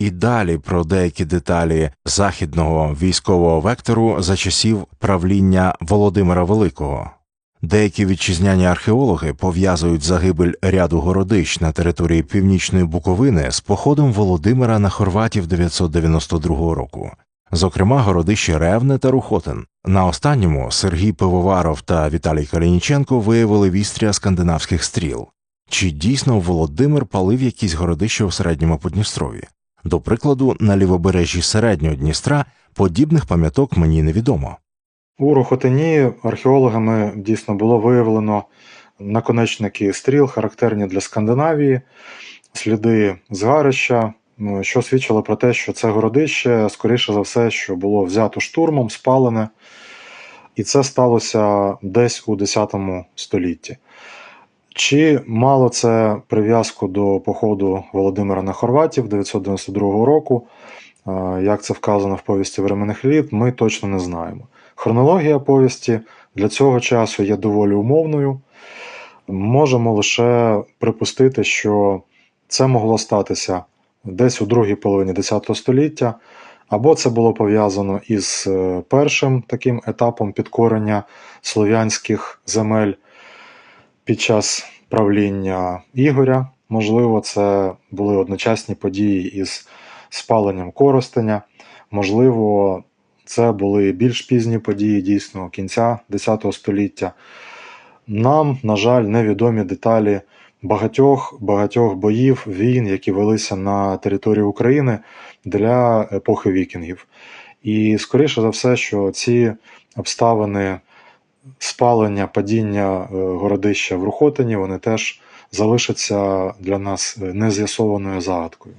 і далі про деякі деталі західного військового вектору за часів правління Володимира Великого. Деякі вітчизняні археологи пов'язують загибель ряду городищ на території північної Буковини з походом Володимира на Хорватів 992 року. Зокрема, городищі Ревне та Рухотин. На останньому Сергій Пивоваров та Віталій Калініченко виявили вістря скандинавських стріл. Чи дійсно Володимир палив якісь городища у середньому Подністрові? До прикладу, на лівобережжі середнього Дністра подібних пам'яток мені невідомо. У Рохотині археологами дійсно було виявлено наконечники стріл, характерні для Скандинавії, сліди згарища, що свідчило про те, що це городище, скоріше за все, що було взято штурмом, спалене, і це сталося десь у X столітті. Чи мало це прив'язку до походу Володимира на Хорватів 992 року, як це вказано в повісті временних літ, ми точно не знаємо. Хронологія повісті для цього часу є доволі умовною. Можемо лише припустити, що це могло статися десь у другій половині X століття, або це було пов'язано із е, першим таким етапом підкорення слов'янських земель час правління Ігоря. Можливо, це були одночасні події із спаленням Коростеня. Можливо, це були більш пізні події дійсно кінця X століття. Нам, на жаль, невідомі деталі багатьох багатьох боїв, війн, які велися на території України для епохи вікінгів. І скоріше за все, що ці обставини спалення, падіння е, городища в Рухотині, вони теж залишаться для нас е, нез'ясованою загадкою.